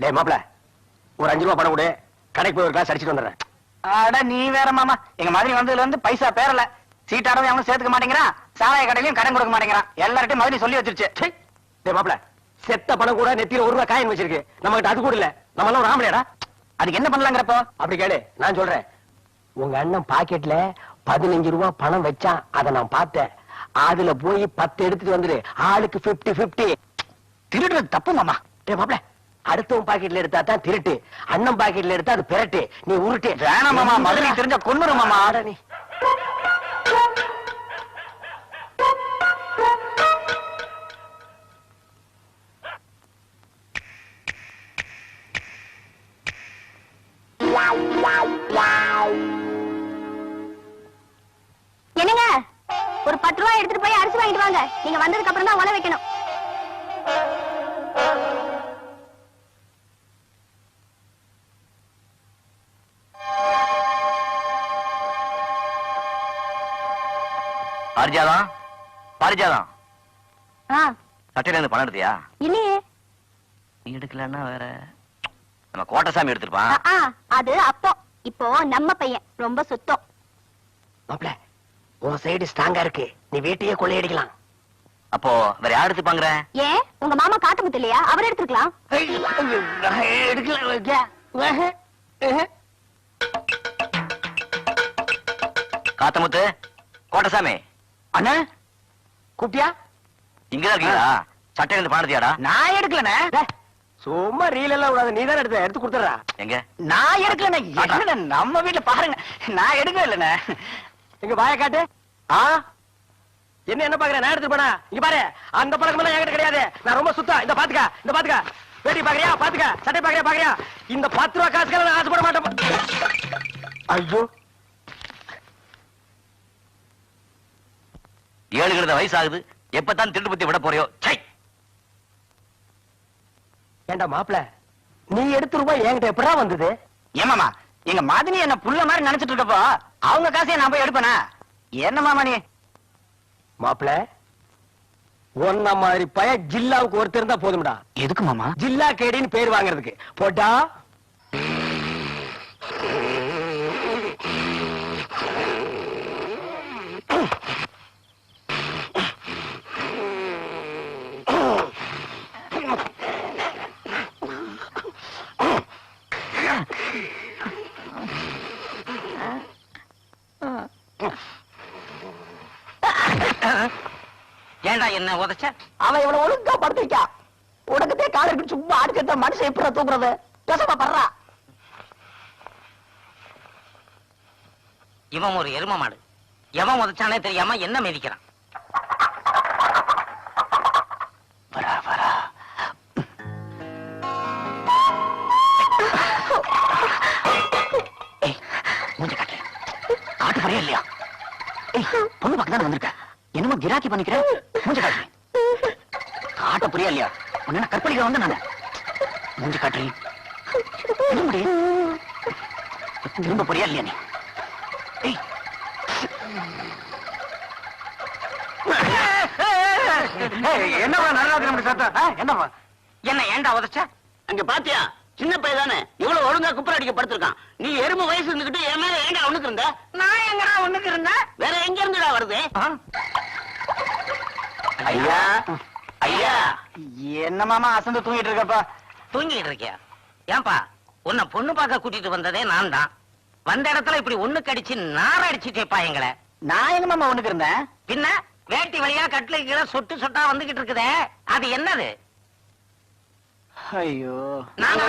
டேய் மாப்ள ஒரு அஞ்சு ரூபா பணம் கொடு. கடைக்கு போய் ஒரு கிளாஸ் அடிச்சுட்டு வந்துடுறேன். அட நீ வேற மாமா. எங்க மாதிரி வந்ததுல இருந்து பைசா பேரல. சீட்டாடவும் எவனும் சேர்த்துக்க மாட்டேங்கிறான் சாராய கடையிலும் கடன் கொடுக்க மாட்டேங்கிறான் எல்லார்ட்டையும் மாதிரி சொல்லி வச்சிருச்சு. டே மாப்ள செத்த பணம் கூட நெத்தியில ஒரு ரூபா காயின் வச்சிருக்கு. நம்ம கிட்ட அது கூட இல்ல. நம்ம எல்லாம் ஒரு ஆம்பளையாடா. அதுக்கு என்ன பண்ணலாங்கிறப்போ? அப்படி கேளு நான் சொல்றேன். உங்க அண்ணன் பாக்கெட்ல பதினஞ்சு ரூபா பணம் வச்சான். அதை நான் பார்த்தேன். அதுல போய் பத்து எடுத்துட்டு வந்துரு. ஆளுக்கு 50 50 திருடுறது தப்பு மாமா. டே மாப்ள அடுத்தவன் பாக்கெட்ல எடுத்தா தான் திருட்டு. அண்ணன் பாக்கெட்ல எடுத்தா அது பிரட்டு. நீ உருட்டு. வேணாம் மாமா மதுரை தெரிஞ்ச கொன்னுரு மாமா. ஆட நீ. என்னங்க? ஒரு பத்து ரூபாய் எடுத்துட்டு போய் அரிசி வாங்கிட்டு வாங்க. நீங்க வந்ததுக்கு அப்புறம் தான் உல வைக்கணும். பாரிஜாதம்? பாரிஜாதம். சட்டையில இருந்து பணம் எடுத்தியா? இல்லையே. நீ எடுக்கலன்னா வேற. நம்ம கோட்டசாமி எடுத்திருப்பான். அது அப்போ இப்போ நம்ம பையன். ரொம்ப சுத்தம். மாப்ள உன் சைடு ஸ்ட்ராங்கா இருக்கு. நீ வீட்டையே கொள்ளையடிக்கலாம். அப்போ வேற யார் எடுத்துப்பாங்கிற? ஏன்? உங்க மாமா காட்டு முத்து இல்லையா? அவர் எடுத்துக்கலாம் காத்தமுத்து கோட்டசாமி. அண்ணா கூப்பிட்டியா? இங்கதான் இருக்கீங்களா? சட்டையில இருந்து பணம் எடுத்தியாடா? நான் எடுக்கலண்ணே. சும்மா ரீல் எல்லாம் விடாத நீ தானே எடுத்த எடுத்து கொடுத்துறா எங்க? நான் எடுக்கலண்ணே. என்னண்ணே நம்ம வீட்டுல பாருங்க. நான் எடுக்கவே இல்லண்ணே. இங்க வாய காட்டு. ஆ? என்ன என்ன பாக்குற? நான் எடுத்து போனா? இங்க பாரு. அந்த பழக்கம் எல்லாம் என்கிட்ட கிடையாது. நான் ரொம்ப சுத்தம். இந்த பாத்துக்க இந்த பாத்துக்க. வேட்டி பாக்குறியா? பாத்துக்க. சட்டை பாக்குறியா? பாக்குறியா? இந்த பத்து ரூபா காசுக்கு நான் ஆசைப்பட மாட்டேன். ஐயோ. ஏழு கிழந்த வயசு ஆகுது எப்பதான் திருட்டு பத்தி விட போறியோ? சை ஏண்டா மாப்பிள நீ எடுத்த ரூபாய் என்கிட்ட எப்படா வந்தது? ஏமாமா எங்க மாதினி என்ன புள்ள மாதிரி நினைச்சிட்டு இருக்கப்போ அவங்க காசையை நான் போய் எடுப்பேனா? என்ன மாமா நீ? மாப்பிள ஒன்ன மாதிரி பய ஜில்லாவுக்கு ஒருத்தர் இருந்தா போதும்டா. எதுக்கு மாமா? ஜில்லா கேடின்னு பேர் வாங்குறதுக்கு. போட்டா ஏன்டா என்ன உதச்ச? அவன் இவ்வளவு ஒழுங்கா படுத்திருக்கா உனக்கத்தே காலருக்கு சும்மா அடிச்சிருந்த மனுஷன் எப்படி தூக்குறது பேசாம படுறா. இவன் ஒரு எரும மாடு. எவன் உதச்சானே தெரியாம என்ன மிதிக்கிறான்? வரா வரா. மூஞ்ச காட்டு. காட்டு போறியா இல்லையா? பொண்ணு பக்கம் தான் வந்திருக்க? என்னமோ கிராக்கி பண்ணிக்கிற? மூஞ்ச காட்டு காட்ட புரியா இல்லையா உன்ன கற்பழிக்க வந்த நானு மூஞ்ச காட்டு என்ன முடி? திரும்ப புரியா இல்லையா நீ? ஏய். என்ன நடராஜன் சத்தம் என்னப்பா என்ன ஏன்டா உதைச்ச? அங்க பாத்தியா? சின்ன பையன் தானே இவ்வளவு ஒழுங்கா குப்புற அடிக்க படுத்திருக்கான். நீ எருமை வயசு இருந்துகிட்டு என் மேல ஏன்டா ஒண்ணுக்கு இருந்த? நான் எங்கடா ஒண்ணுக்கு இருந்தேன்? வேற எங்க இருந்துடா வருது? ஐயா ஐயா. என்ன மாமா அசந்து தூங்கிட்டு இருக்கப்பா தூங்கிட்டு இருக்கியா ஏன்பா உன்னை பொண்ணு பார்க்க கூட்டிட்டு வந்ததே நான் தான் வந்த இடத்துல இப்படி ஒண்ணுக்கு அடிச்சு நார அடிச்சுட்டேப்பா எங்களை. நான் எங்க மாமா ஒண்ணுக்கு இருந்தேன்? பின்ன வேட்டி வழியா கட்டில கீழே சொட்டு சொட்டா வந்துகிட்டு இருக்குதே அது என்னது? ஐயோ. நாங்க